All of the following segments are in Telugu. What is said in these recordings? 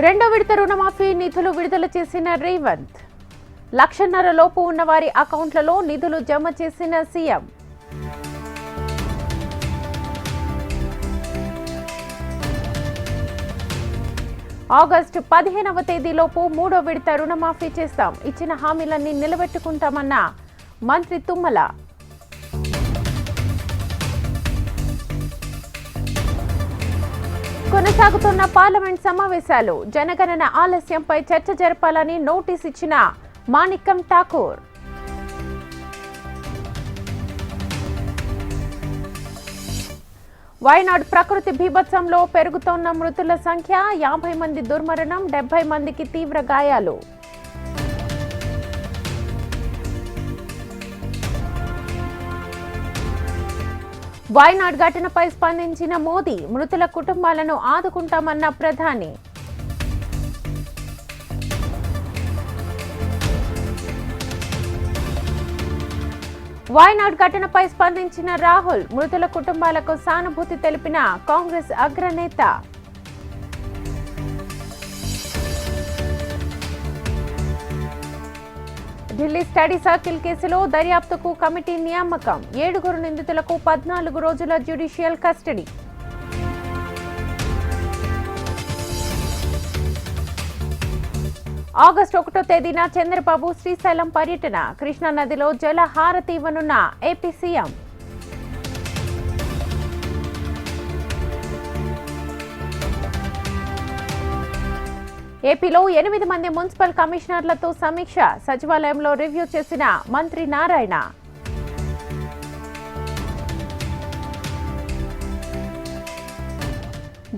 రెండో విడత రుణమాఫీ నిధులు విడుదల చేసిన రేవంత్. లక్షన్నర లోపు ఉన్న వారి అకౌంట్లలో నిధులు జమ చేసిన సీఎం. ఆగస్టు పదిహేనవ తేదీలోపు మూడో విడత రుణమాఫీ చేస్తాం. ఇచ్చిన హామీలన్నీ నిలబెట్టుకుంటామన్న మంత్రి తుమ్మల. కొనసాగుతున్న పార్లమెంట్ సమావేశాలు జనగణన ఆలస్యంపై చర్చ జరపాలని నోటీస్ ఇచ్చిన మాణిక్కం ఠాకూర్. వైనాడ్ ప్రకృతి బీభత్సంలో పెరుగుతోన్న మృతుల సంఖ్య యాభై మంది దుర్మరణం డెబ్బై మందికి తీవ్ర గాయాలు. వాయనాడ్ ఘటనపై స్పందించిన మోదీ మృతుల కుటుంబాలను ఆదుకుంటామన్న ప్రధాని. వాయనాడ్ ఘటనపై స్పందించిన రాహుల్ మృతుల కుటుంబాలకు సానుభూతి తెలిపిన కాంగ్రెస్ అగ్రనేత. ఢిల్లీ స్టడీ సర్కిల్ కేసులో దర్యాప్తుకు కమిటీ నియామకం. ఏడుగురు నిందితులకు పద్నాలుగు రోజుల జ్యుడిషియల్ కస్టడీ. ఆగస్టు ఒకటో తేదీన చంద్రబాబు శ్రీశైలం పర్యటన. కృష్ణా నదిలో ఇవ్వనున్న ఏపీ సీఎం. ఏపీలో ఎనిమిది మంది మున్సిపల్ కమిషనర్లతో సమీక్ష. సచివాలయంలో రివ్యూ చేసిన మంత్రి నారాయణ.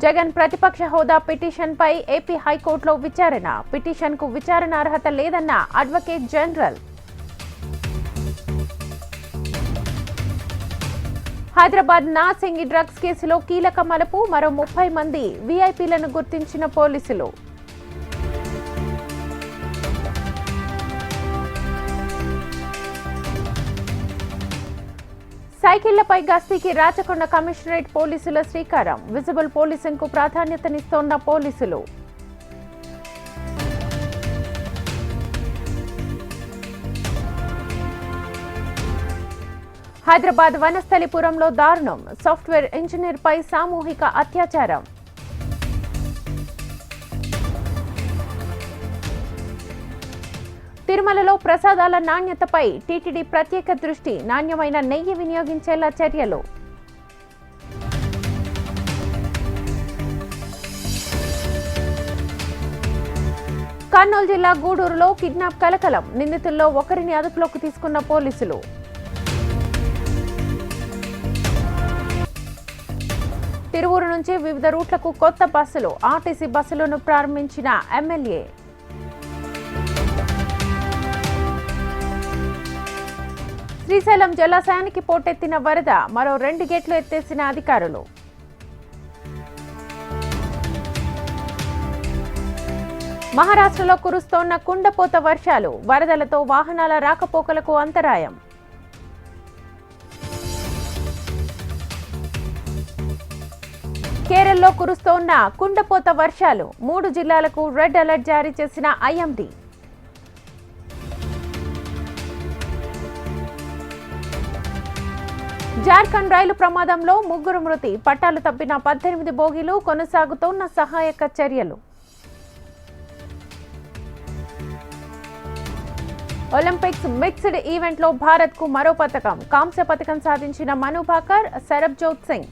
జగన్ ప్రతిపక్ష హోదా పిటిషన్పై ఏపీ హైకోర్టులో విచారణ. పిటిషన్కు విచారణ అర్హత లేదన్న advocate general. Hyderabad Narsingi drugs కేసులో కీలక మలుపు. మరో ముప్పై మంది వీఐపీలను గుర్తించిన పోలీసులు. సైకిళ్ళపై గస్తీకి రాచకొండ కమిషనరేట్ పోలీసుల శ్రీకారం. విజిబుల్ పోలీసింగ్కు ప్రాధాన్యతనిస్తోన్న పోలీసులు. హైదరాబాద్ వనస్థలిపురంలో దారుణం. సాఫ్ట్వేర్ ఇంజనీర్ పై సామూహిక అత్యాచారం. తిరుమలలో ప్రసాదాల నాణ్యతపై టీటీడీ ప్రత్యేక దృష్టి నాణ్యమైన నెయ్యి వినియోగించేలా చర్యలు. కర్నూలు జిల్లా గూడూరులో కిడ్నాప్ కలకలం నిందితుల్లో ఒకరిని అదుపులోకి తీసుకున్న పోలీసులు. తిరువూరు నుంచి వివిధ రూట్లకు కొత్త బస్సులు ఆర్టీసీ బస్సులను ప్రారంభించిన ఎమ్మెల్యే. శ్రీశైలం జలాశయానికి పోటెత్తిన వరద మరో రెండు గేట్లు ఎత్తేసిన అధికారులు. మహారాష్ట్రలో కురుస్తోన్న కుండపోత వర్షాలు వరదలతో వాహనాల రాకపోకలకు అంతరాయం. కేరళలో కురుస్తోన్న కుండపోత వర్షాలు మూడు జిల్లాలకు రెడ్ అలర్ట్ జారీ చేసిన ఐఎండీ. జార్ఖండ్ రైలు ప్రమాదంలో ముగ్గురు మృతి పట్టాలు తప్పిన పద్దెనిమిది బోగీలు కొనసాగుతోన్న సహాయక చర్యలు. ఒలింపిక్స్ మిక్స్డ్ ఈవెంట్లో భారత్కు మరో పథకం కాంస్య పథకం సాధించిన మను భాకర్ సరబ్జోత్ సింగ్.